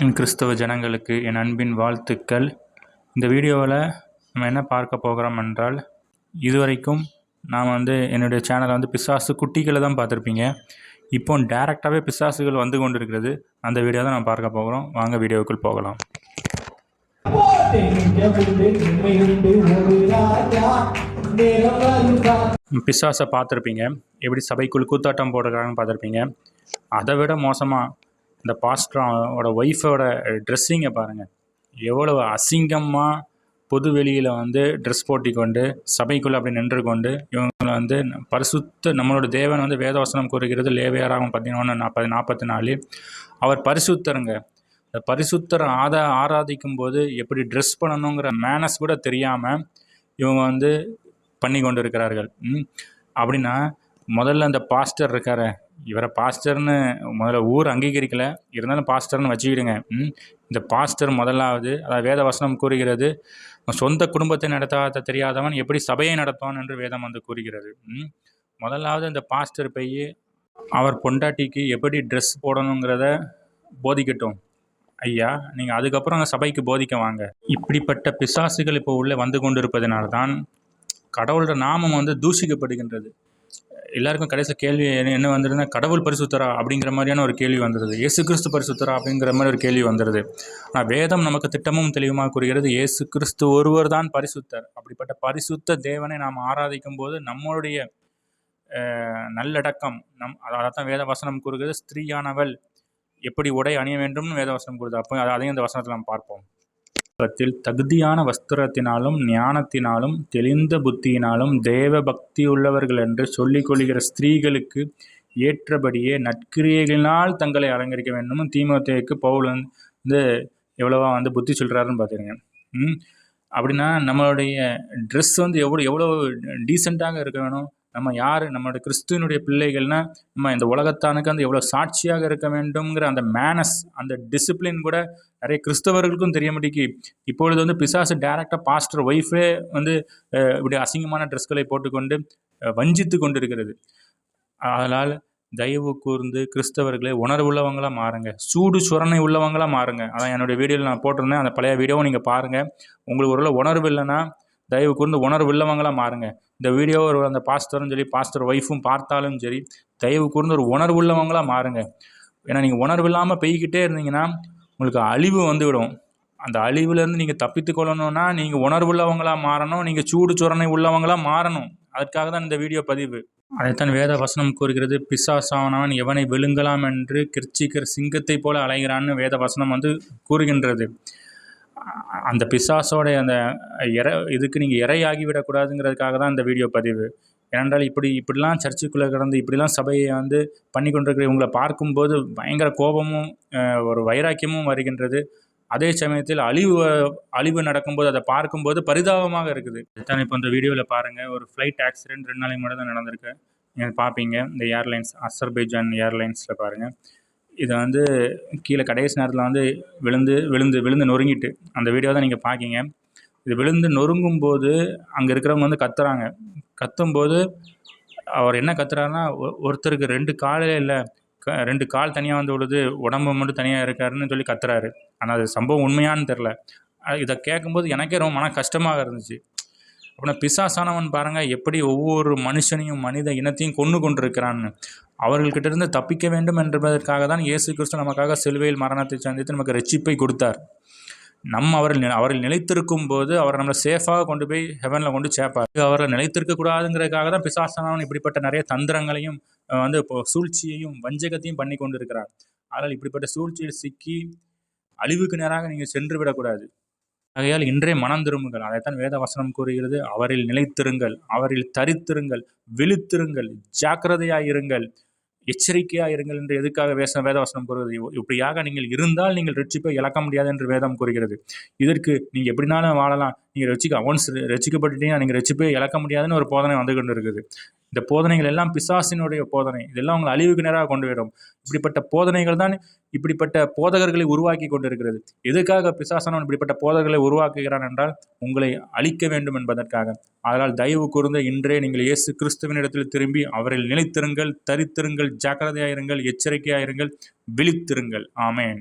என் கிறிஸ்தவ ஜனங்களுக்கு என் அன்பின் வாழ்த்துக்கள். இந்த வீடியோவில் நம்ம என்ன பார்க்க போகிறோம் என்றால் இதுவரைக்கும் நாம் வந்து என்னுடைய சேனலை வந்து பிசாசு குட்டிகளை தான் பார்த்துருப்பீங்க. இப்போ டேரெக்டாகவே பிசாசுகள் வந்து கொண்டு இருக்கிறது அந்த வீடியோ தான் நான் பார்க்க போகிறோம். வாங்க வீடியோவுக்குள் போகலாம். பிசாசை பார்த்துருப்பீங்க. எப்படி சபைக்குள் கூத்தாட்டம் போடுறாங்கன்னு பார்த்துருப்பீங்க. அதை விட மோசமாக இந்த பாஸ்டரோட ஒய்ஃபோட ட்ரெஸ்ஸிங்கை பாருங்கள் எவ்வளவு அசிங்கமாக பொது வெளியில் வந்து ட்ரெஸ் போட்டிக்கொண்டு சபைக்குள்ளே அப்படி நின்று கொண்டு இவங்களை வந்து பரிசுத்த நம்மளோட தேவன் வந்து வேதவசனம் கூறுகிறது லேவியாராகும் பார்த்தீங்கன்னா நாற்பது நாற்பத்தி நாலு அவர் பரிசுத்தருங்க. இந்த பரிசுத்தரை ஆதா ஆராதிக்கும் போது எப்படி ட்ரெஸ் பண்ணணுங்கிற மேனஸ் கூட தெரியாமல் இவங்க வந்து பண்ணி கொண்டு இருக்கிறார்கள் அப்படின்னா முதல்ல அந்த பாஸ்டர் இருக்கார இவரை பாஸ்டர்னு முதல்ல ஊர் அங்கீகரிக்கல. இருந்தாலும் பாஸ்டர்னு வச்சுக்கிடுங்க. இந்த பாஸ்டர் முதலாவது அதாவது வேத வசனம் கூறுகிறது சொந்த குடும்பத்தை நடத்தாத தெரியாதவன் எப்படி சபையை நடத்துவான்? என்று வேதம் வந்து கூறுகிறது. முதலாவது இந்த பாஸ்டர் போய் அவர் பொண்டாட்டிக்கு எப்படி ட்ரெஸ் போடணுங்கிறத போதிக்கட்டும். ஐயா நீங்கள் அதுக்கப்புறம் அந்த சபைக்கு போதிக்க வாங்க. இப்படிப்பட்ட பிசாசுகள் இப்போ உள்ளே வந்து கொண்டிருப்பதனால்தான் கடவுளோட நாமம் வந்து தூஷிக்கப்படுகின்றது. எல்லாருக்கும் கடைசி கேள்வி என்ன என்ன வந்துடுதுன்னா கடவுள் பரிசுத்தரா அப்படிங்கிற மாதிரியான ஒரு கேள்வி வந்துடுது ஏசு கிறிஸ்து பரிசுத்தரா அப்படிங்கிற மாதிரி ஒரு கேள்வி வந்துடுது ஆனால் வேதம் நமக்கு திட்டமும் தெளிவுமாக கூறுகிறது ஏசு கிறிஸ்து ஒருவர் தான் பரிசுத்தர். அப்படிப்பட்ட பரிசுத்த தேவனை நாம் ஆராதிக்கும் போது நம்மளுடைய நல்லடக்கம் நம் அதை வேத வசனம் கூறுகிறது ஸ்திரீயானவள் எப்படி உடை அணிய வேண்டும்னு வேத வசனம் கூறுது. அப்போ அதையும் இந்த வசனத்தில் நாம் பார்ப்போம். பத்தில் தகுதியான வஸ்திரத்தினாலும் ஞானத்தினாலும் தெளிந்த புத்தியினாலும் தேவ பக்தி உள்ளவர்கள் என்று சொல்லிக் கொள்கிற ஸ்திரீகளுக்கு ஏற்றபடியே நற்கிரியைகளினால் தங்களை அலங்கரிக்க வேண்டும். தீமோத்தேயுக்கு பவுல் வந்து எவ்வளவா வந்து புத்தி சொல்கிறாருன்னு பார்த்துருங்க அப்படின்னா நம்மளுடைய ட்ரெஸ் வந்து எவ்வளோ எவ்வளோ டீசெண்டாக இருக்க வேணும்? நம்ம யார்? நம்மளுடைய கிறிஸ்துவனுடைய பிள்ளைகள்னா நம்ம இந்த உலகத்தானுக்கு அந்த எவ்வளோ சாட்சியாக இருக்க வேண்டும்ங்கிற அந்த மேனஸ் அந்த டிசிப்ளின் கூட நிறைய கிறிஸ்தவர்களுக்கும் தெரிய மாட்டேங்கி இப்பொழுது வந்து பிசாசு டேரெக்டாக பாஸ்டர் ஒய்ஃபே வந்து இப்படி அசிங்கமான ட்ரெஸ்களை போட்டுக்கொண்டு வஞ்சித்து வஞ்சித்து கொண்டிருக்கிறது. அதனால் தயவு கூர்ந்து கிறிஸ்தவர்களே உணர்வுள்ளவங்களாக மாறுங்க. சூடு சுரணை உள்ளவங்களாக மாறுங்க. அதான் என்னுடைய வீடியோவில் நான் போட்டிருந்தேன். அந்த பழைய வீடியோவை நீங்கள் பாருங்கள் உங்களுக்கு ஒரு உணர்வு இல்லைன்னா தயவு கூர்ந்து உணர்வு உள்ளவங்களாக மாறுங்க. இந்த வீடியோ ஒரு அந்த பாஸ்டரும் சரி பாஸ்டர் ஒய்ஃபும் பார்த்தாலும் சரி தயவு கூர்ந்து ஒரு உணர்வு உள்ளவங்களாக மாறுங்க. ஏன்னா நீங்கள் உணர்வு இல்லாமல் பெய்கிட்டே இருந்தீங்கன்னா உங்களுக்கு அழிவு வந்துவிடும். அந்த அழிவுலேருந்து நீங்கள் தப்பித்து கொள்ளணும்னா நீங்கள் உணர்வுள்ளவங்களாக மாறணும் நீங்கள் சூடு சுரணை உள்ளவங்களாக மாறணும். அதற்காக தான் இந்த வீடியோ பதிவு. அதைத்தான் வேத வசனம் கூறுகிறது பிசாசானவன் எவனை விழுங்கலாம் என்று கிர்ச்சிக்கர் சிங்கத்தை போல அலைகிறான்னு வேத வசனம் வந்து கூறுகின்றது. அந்த பிசாசோடைய அந்த இற இதுக்கு நீங்கள் இரையாகி விடக்கூடாதுங்கிறதுக்காக தான் இந்த வீடியோ பதிவு. ஏனென்றால் இப்படி இப்படிலாம் சர்ச்சுக்குள்ளே கிடந்து இப்படிலாம் சபையை வந்து பண்ணி கொண்டிருக்கிற இவங்களை பார்க்கும்போது பயங்கர கோபமும் ஒரு வைராக்கியமும் வருகின்றது. அதே சமயத்தில் அழிவு அழிவு நடக்கும்போது அதை பார்க்கும்போது பரிதாபமாக இருக்குது. தான் இப்போ இந்த வீடியோவில் பாருங்கள் ஒரு ஃப்ளைட் ஆக்சிடென்ட் ரெண்டு நாளைக்கு மட்டும் தான் நடந்திருக்கு. நீங்கள் பார்ப்பீங்க. இந்த ஏர்லைன்ஸ் அசர்பைஜான் ஏர்லைன்ஸில் பாருங்கள் இதை வந்து கீழே கடைசி நேரத்தில் வந்து விழுந்து விழுந்து விழுந்து நொறுங்கிட்டு அந்த வீடியோ தான் நீங்கள் பார்க்கீங்க இது விழுந்து நொறுங்கும் போது அங்கே இருக்கிறவங்க வந்து கத்துறாங்க. கத்தும்போது அவர் என்ன கத்துறாருன்னா ஒ- ஒருத்தருக்கு ரெண்டு காலே இல்லை க ரெண்டு கால் தனியாக வந்து விழுது உடம்பு மட்டும் தனியாக இருக்காருன்னு சொல்லி கத்துறாரு. ஆனால் அது சம்பவம் உண்மையான்னு தெரில இதை கேட்கும்போது எனக்கே ரொம்ப மன கஷ்டமாக இருந்துச்சு. அப்படின்னா பிசாசானவன் பாருங்கள் எப்படி ஒவ்வொரு மனுஷனையும் மனித இனத்தையும் கொண்டு கொண்டிருக்கிறான்னு. அவர்கள்கிட்டிருந்து தப்பிக்க வேண்டும் என்பதற்காக தான் இயேசு கிறிஸ்து நமக்காக சிலுவையில் மரணத்தை சந்தித்து நமக்கு ரட்சிப்பை கொடுத்தார். நம்ம அவரில் அவர்கள் அவரில் நிலைத்திருக்கும் போது அவர் நம்மளை சேஃபாக கொண்டு போய் ஹெவனில் கொண்டு சேர்ப்பார். அவரில் நிலைத்திருக்க கூடாதுங்கிறதுக்காக தான் பிசாசனவன் இப்படிப்பட்ட நிறைய தந்திரங்களையும் வந்து இப்போ சூழ்ச்சியையும் வஞ்சகத்தையும் பண்ணி கொண்டு இருக்கிறார் ஆனால் இப்படிப்பட்ட சூழ்ச்சியில் சிக்கி அழிவுக்கு நேராக நீங்கள் சென்று விடக்கூடாது. ஆகையால் இன்றே மனம் திரும்புங்கள். அதைத்தான் வேத வசனம் கூறுகிறது. அவரில் நிலைத்திருங்கள். அவரில் தரித்திருங்கள். விழித்திருங்கள். ஜாக்கிரதையாயிருங்கள் எச்சரிக்கையாக இருங்கள் என்று எதுக்காக வேச வேதவசனம் கூறுகிறது? இப்படியாக நீங்கள் இருந்தால் நீங்கள் ரட்சிப்பை இழக்க முடியாது என்று வேதம் கூறுகிறது. இதற்கு நீங்கள் எப்படினாலும் வாழலாம். நீங்கள் ரட்சிக்க ஒன்ஸ் ரட்சிக்கப்பட்டுட்டீங்கன்னா நீங்கள் ரசிப்பை இழக்க முடியாதுன்னு ஒரு போதனை வந்து கொண்டு இருக்குது இந்த போதனைகள் எல்லாம் பிசாசினுடைய போதனை. இதெல்லாம் உங்களை அழிவுக்கு நேராக கொண்டு வரும் இப்படிப்பட்ட போதனைகள் தான் இப்படிப்பட்ட போதகர்களை உருவாக்கி கொண்டிருக்கிறது. எதுக்காக பிசாசனவன் இப்படிப்பட்ட போதகர்களை உருவாக்குகிறான் என்றால் உங்களை அழிக்க வேண்டும் என்பதற்காக. அதனால் தயவு கூர்ந்த இன்றே நீங்கள் இயேசு கிறிஸ்துவனிடத்தில் திரும்பி அவரில் நிலைத்திருங்கள் தரித்திருங்கள் ஜாக்கிரதையாயிருங்கள் எச்சரிக்கையாயிருங்கள் விழித்திருங்கள். ஆமேன்.